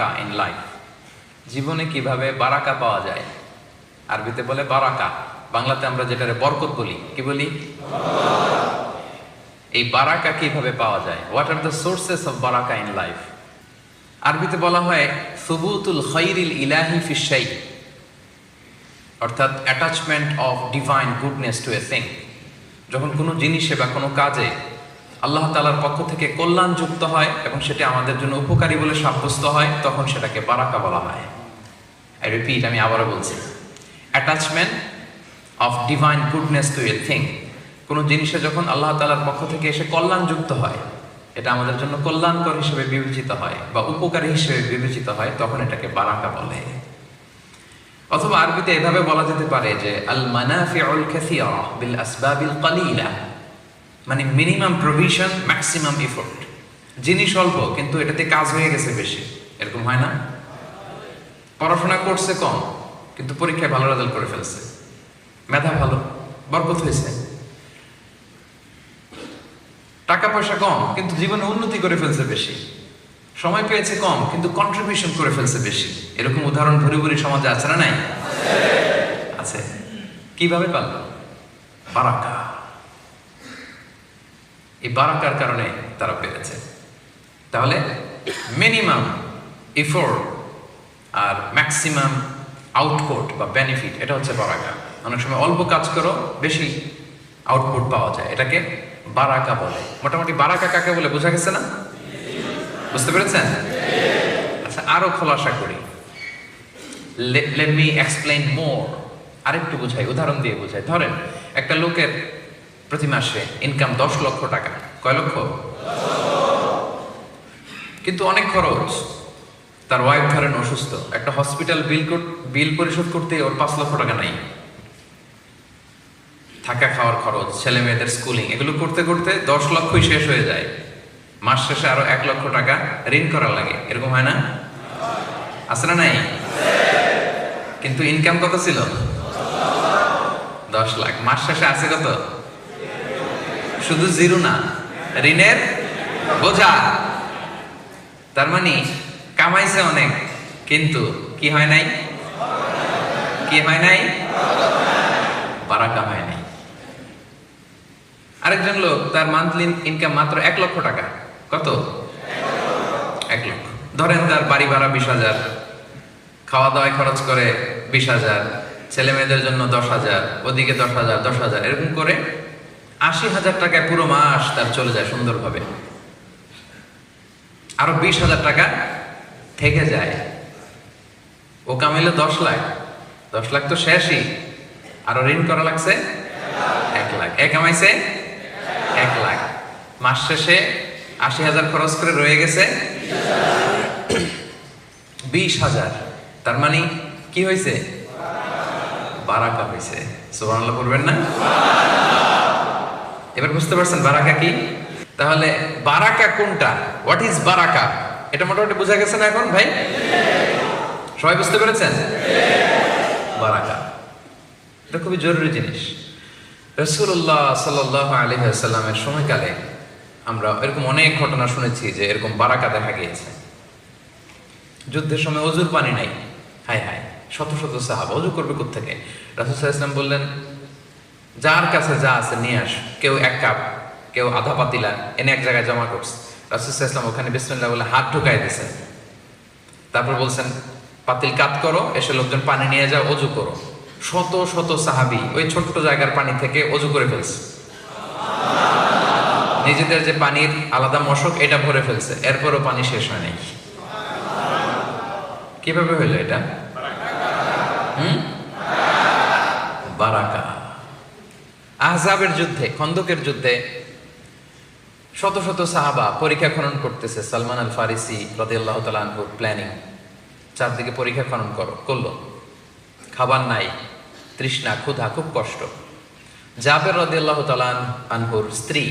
In life জীবনে কীভাবে বারাকা পাওয়া যায়? আরবিতে বলে বারাকা। বাংলাতে আমরা যেটারে বরকত বলি, কি বলি? এই বারাকা কীভাবে পাওয়া যায়? What are the sources of baraka in life আরবিতে বলা হয় সুবুতুল খৈরিল ইলাহি ফিসাই অর্থাৎ attachment of divine goodness to a thing যখন কোনো জিনিসে বা কোনো কাজে আল্লাহ তালার পক্ষ থেকে কল্যাণ যুক্ত হয় এবং সেটা আমাদের জন্য উপকারী বলে সাব্যস্ত হয়, তখন সেটাকে বারাকা বলা হয়। আই রিপিট আমি আবারও বলছি। Attachment of divine goodness to a thing কোনো জিনিসে যখন আল্লাহ তালার পক্ষ থেকে এসে কল্যাণ যুক্ত হয়, এটা আমাদের জন্য কল্যাণকর হিসেবে বিবেচিত হয় বা উপকারী হিসেবে বিবেচিত হয়, তখন এটাকে বারাকা বলে। অথবা আরবিতে এভাবে বলা যেতে পারে যে আল কাসিরা বিল আসবাবিল কালিলা। মানে মিনিমাম প্রভিশন ম্যাক্সিমাম এফোর্ট জিনিস অল্প, কিন্তু এটাতে কাজ হয়ে গেছে বেশি। এরকম হয় না? পড়াশোনা করছে কম, কিন্তু পরীক্ষায় ভালো রেজাল্ট করে ফেলছে। মেধা ভালো, বরকত হয়েছে। টাকা পয়সা কম, কিন্তু জীবনে উন্নতি করে ফেলছে বেশি। সময় পেয়েছে কম, কিন্তু কন্ট্রিবিউশন করে ফেলছে বেশি। এরকম উদাহরণ ভরি ভরি সমাজে আছে না নাই? আছে। কীভাবে পারল? বারাকা। এই বারাকার কারণে তারা পেরেছে। তাহলে মিনিমাম ইফোর্ট আর ম্যাক্সিমাম আউটপুট বা বেনিফিট এটা হচ্ছে বারাকা। অনেক সময় অল্প কাজ করো, বেশি আউটপুট পাওয়া যায়। এটাকে বারাকা বলে। মোটামুটি বারাকা কাকে বলে, বোঝা গেছে না? বুঝতে পেরেছেন? আচ্ছা আরও খোলাসা করি। লেট মি এক্সপ্লেইন মোর আরেকটু বুঝাই, উদাহরণ দিয়ে বুঝাই। ধরেন, একটা লোকের প্রতি মাসে ইনকাম দশ লক্ষ টাকা। কয় লক্ষ? কিন্তু অনেক খরচ। তার ওয়াইফ ধরেন অসুস্থ। একটা হসপিটাল বিল বিল পরিশোধ করতে ওর পাঁচ লক্ষ টাকা নাই। থাকা খাওয়ার খরচ, ছেলে মেয়েদের স্কুলিং এগুলো করতে করতে দশ লক্ষই শেষ হয়ে যায়। মাস শেষে আরও এক লক্ষ টাকা ঋণ করা লাগে। এরকম হয় না? আছে না নাই? কিন্তু ইনকাম কত ছিল? দশ লাখ। মাস শেষে আছে কত? শুধু জিরো না, ঋণের বোঝা। তার মানে কামাইছে অনেক, কিন্তু কি হয় নাই? কি হয় নাই? বারাকা হয় নাই। আরেকজন লোক, তার মান্থলি ইনকাম মাত্র এক লক্ষ টাকা। কত? এক লক্ষ। ধরেন তার বাড়ি ভাড়া বিশ হাজার, খাওয়া দাওয়ায় খরচ করে বিশ হাজার, ছেলে মেয়েদের জন্য দশ হাজার, ওদিকে দশ হাজার দশ হাজার, এরকম করে আশি হাজার টাকায় পুরো মাস তার চলে যায় সুন্দরভাবে। আরও বিশ হাজার টাকা থেকে যায়। ও কামাইলে দশ লাখ। দশ লাখ তো শেষই। আরও ঋণ করা লাগছে? এক লাখ। এক কামাইছে? এক লাখ। মাস শেষে আশি হাজার খরচ করে রয়ে গেছে? বিশ হাজার। তার মানে কি হয়েছে বারাকা হয়েছে সুবহানাল্লাহ করবেন না? এবার বুঝতে পারছেন বারাকা কি? তাহলে বারাকা কোনটা? হোয়াট ইজ বারাকা? এটা মোটামুটি বোঝা গেছে না এখন, ভাই? সবাই বুঝতে পেরেছেন? বারাকা। এটা খুবই জরুরি জিনিস। রসুল্লাহ সাল্লাহ সাল্লামের সময়কালে আমরা এরকম অনেক ঘটনা শুনেছি যে এরকম বারাকা দেখা গিয়েছে। যুদ্ধের সময় অজুর পানি নাই। হায় হায়, শত শত সাহাব, অজু করবে থেকে রাসুল ইসলাম বললেন যার কাছে যা আছে নিয়ে আস। কেউ এক কাপ, কেউ আধা পাতিলা, এনে এক জায়গায় জমা করছে রাসুল ইসলাম ওখানে বিসমিল্লাহ বলে হাত ঢুকাই দিয়েছেন তারপর বলছেন, পাতিল কাত করো, এসে লোকজন পানি নিয়ে যাও, অজু করো। শত শত সাহাবি ওই ছোট্ট জায়গার পানি থেকে অজু করে ফেলছে। নিজেদের যে পানির আলাদা মশক, এটা ভরে ফেলছে। এরপরও পানি শেষ হয় নাই কীভাবে হইল এটা? হুম? বারাকা। আহজাবের যুদ্ধে, খন্দকের যুদ্ধে শত শত সাহাবা পরীক্ষা খনন করতেছে সালমান আল ফারিসি রদিয়াল্লাহ তালানহুর প্ল্যানিং চারদিকে পরীক্ষা খনন করো, করল। খাবার নাই, তৃষ্ণা, ক্ষুধা, খুব কষ্ট। জাবের রদিয়াল্লাহ তালান আনহুর স্ত্রী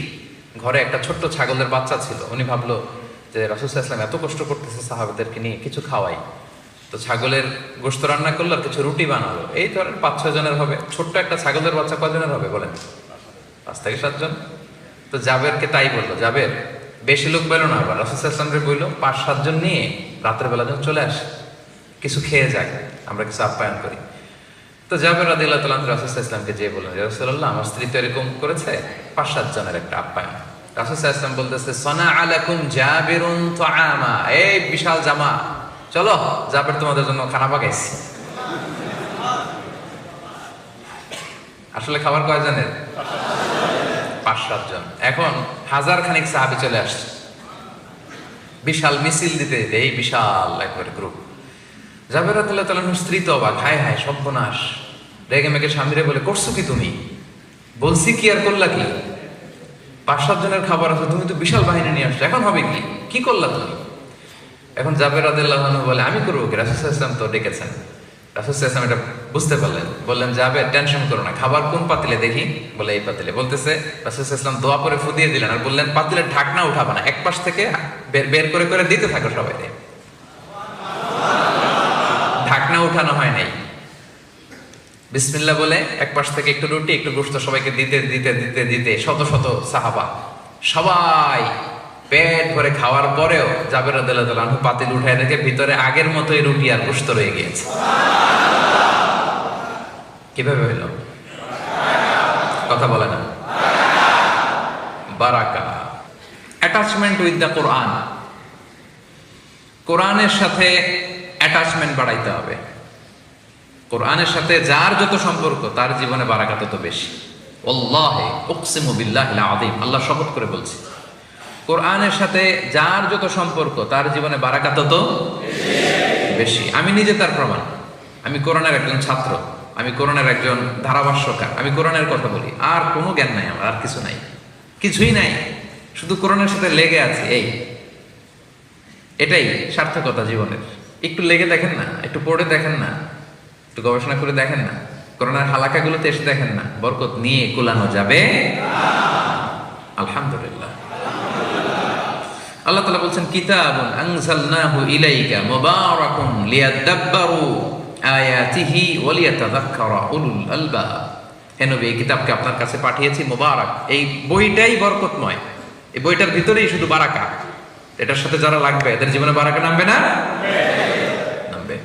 ঘরে একটা ছোট্ট ছাগলের বাচ্চা ছিল। উনি ভাবলো যে রাসুসাহ ইসলাম এত কষ্ট করতেছে সাহাবাদেরকে নিয়ে, কিছু খাওয়াই। তো ছাগলের গোস্ত রান্না করল আর কিছু রুটি বানালো এই ধরেন পাঁচ, ছয় জনের হবে। ছোট্ট একটা ছাগলের বাচ্চা কজনের হবে বলেন? পাঁচ থেকে সাতজন তো জাবেরকে তাই বলল, জাবের, বেশি লোক বেরো না আবার। রাসুসাহ ইসলামকে বলল পাঁচ সাতজন নিয়ে রাতের বেলা যখন চলে আসে। কিছু খেয়ে যায় আমরা কিছু আপ্যায়ন করি। তো জাবের রাদিল্লাহ তালাম রাসুসাহ ইসলামকে যে বললেন রসুল্লাহ আমার স্ত্রী তো এরকম করেছে? পাঁচ, সাত জনের একটা আপ্যায়ন। রাসুসাহ ইসলাম বলতেছে সনা আলাকুম জাবিরুন তো আমা এই বিশাল জামা। চলো জাবের তোমাদের জন্য, খানা পাকাইছি। আসলে খাবার কয়জনের? পাঁচ সাত জন এখন হাজার খানিক সাহাবি চলে আসছে। বিশাল মিছিল দিতে দিতে, এই বিশাল একবার গ্রুপ জাবের রাতুল্লাহ তালাহুর স্ত্রী তো অবাক, হায় হায়, সর্বনাশ। রেগে মেগে স্বামীরে বলে, করছ কি তুমি? বলছি, কি আর করলা কি? পাঁচ সাত জনের খাবার আছে, তুমি তো বিশাল বাহিনী নিয়ে আসছো, এখন হবে কি? কি করলা তুমি? এখন জাবের রাদিল্লাহ বলে, আমি করব কি? রাসুল ইসলাম তো ডেকেছেন। রাসুল ইসলাম এটা বুঝতে পারলেন। বললেন যাবে টেনশন করো না, খাবার কোন পাতিলে দেখি? বলে, এই পাতিলে। বলতেছে, রাসুল ইসলাম দোয়া করে ফুদিয়ে দিলেন আর বললেন, পাতিলের ঢাকনা উঠাবে না, এক পাশ থেকে বের বের করে করে দিতে থাকো সবাই ঢাকনা উঠানো হয় নাই। বিসমিল্লা বলে, এক পাশ থেকে একটু রুটি, একটু গোস্ত সবাইকে দিতে দিতে দিতে দিতে, শত শত সাহাবা, সবাই পেট ভরে খাওয়ার পরেও জাবের আনহু পাতিল উঠায় রেখে ভিতরে আগের মতোই রুটি আর গোস্ত রয়ে গিয়েছে। কীভাবে হইল কথা বলে না। বারাকা। অ্যাটাচমেন্ট উইথ দ্য কোরআন কোরআনের সাথে অ্যাটাচমেন্ট বাড়াইতে হবে। কোরআনের সাথে যার যত সম্পর্ক, তার জীবনে বারাকা তত বেশি। আল্লাহ শপথ করে বলছে। কোরআনের সাথে যার যত সম্পর্ক, তার জীবনে বারাকা তত বেশি। আমি নিজে তার প্রমাণ। আমি কোরআনের একজন ছাত্র, আমি কোরআনের একজন ধারাভাষ্যকার, আমি কোরআনের কথা বলি। আর কোনো জ্ঞান নাই আমার, আর কিছু নাই। কিছুই নাই। শুধু কোরআনের সাথে লেগে আছে, এই। এটাই সার্থকতা জীবনের। একটু লেগে দেখেন না, একটু পড়ে দেখেন না, একটু গবেষণা করে দেখেন না। করোনার হালাকাগুলোতে এসে দেখেন না, বরকত নিয়ে কুলানো যাবে আলহামদুলিল্লাহ। আল্লাহ তালা বলছেন, কিতাবুন আনজালনাহু ইলাইকা মুবারাকুন লিয়াদাব্বারু আয়াতিহি ওয়া লিয়াতাযাক্কারা উলুল আলবাব। হে নবী, এই কিতাবকে আপনার কাছে পাঠিয়েছি, মোবারক। এই বইটাই বরকতময়। এই বইটার ভিতরেই শুধু বারাকা। এটার সাথে যারা লাগবে, এদের জীবনে বারাকা নামবে না? নামবে।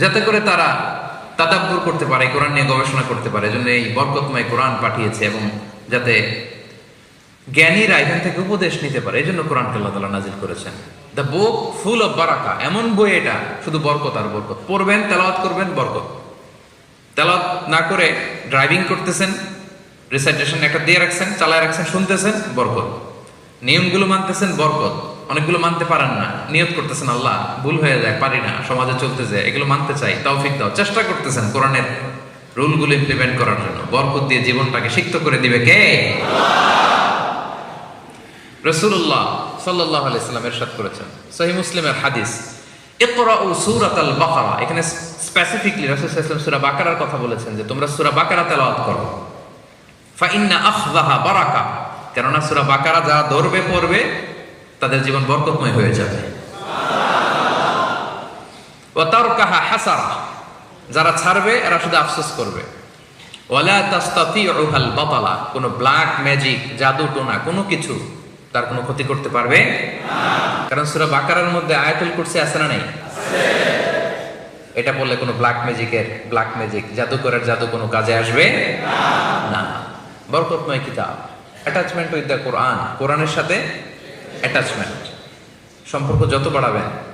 যাতে করে তারা তাদাব্বুর করতে পারে কোরআন নিয়ে গবেষণা করতে পারে, এজন্য এই বরকতময় কোরআন পাঠিয়েছে এবং যাতে জ্ঞানীরা এখান থেকে উপদেশ নিতে পারে। এই জন্য কোরআনকে আল্লাহ তালা নাজিল করেছেন। দ্য বুক ফুল অফ বারাকা এমন বই এটা, শুধু বরকত আর বরকত। পড়বেন, তেলাওয়াত করবেন, বরকত। তেলাওয়াত না করে ড্রাইভিং করতেছেন রিসাইটেশন একটা দিয়ে রাখছেন, চালায় রাখছেন, শুনতেছেন, বরকত। নিয়মগুলো মানতেছেন, বরকত। অনেকগুলো মানতে পারেন না, নিয়ত করতেছেন, আল্লাহ, ভুল হয়ে যায়, পারি না, সমাজে চলতে যায়, এগুলো মানতে চাই, তৌফিক দাও, চেষ্টা করতেছেন কোরআনের রুলগুলো ইমপ্লিমেন্ট করার জন্য। বরকত দিয়ে জীবনটাকে সিক্ত করে দিবে কে? রসুল্লাহ সাল্লাহ আলাইসাল্লাম এরশাদ করেছেন। সহি মুসলিমের হাদিস ইকরা ও সুরাত আল বাকারা এখানে স্পেসিফিকলি রসুল ইসলাম সুরা বাকারার কথা বলেছেন যে, তোমরা সুরা বাকারা তেলাওয়াত করো। ফাইন্না আখদাহা বারাকা কেননা সুরা বাকারা যারা ধরবে পড়বে, তাদের জীবন বরকতময় হয়ে যাবে। ও তারকাহা হাসারা যারা ছাড়বে, এরা শুধু আফসোস করবে। ওয়ালা তাস্তাতিউহাল বাতালা কোনো ব্ল্যাক ম্যাজিক জাদু টোনা কোনো কিছু। তার কোনো ক্ষতি করতে পারবে? কারণ সুরা বাকারার মধ্যে আয়াতুল কুরসি আছে না নেই? এটা বললে কোনো ব্ল্যাক ম্যাজিকের ব্ল্যাক ম্যাজিক জাদুকরের জাদু কোনো কাজে আসবে? না। বরকতময় কিতাব। অ্যাটাচমেন্ট উইথ দ্য কোরআন কোরআনের সাথে অ্যাটাচমেন্ট সম্পর্ক যত বাড়াবেন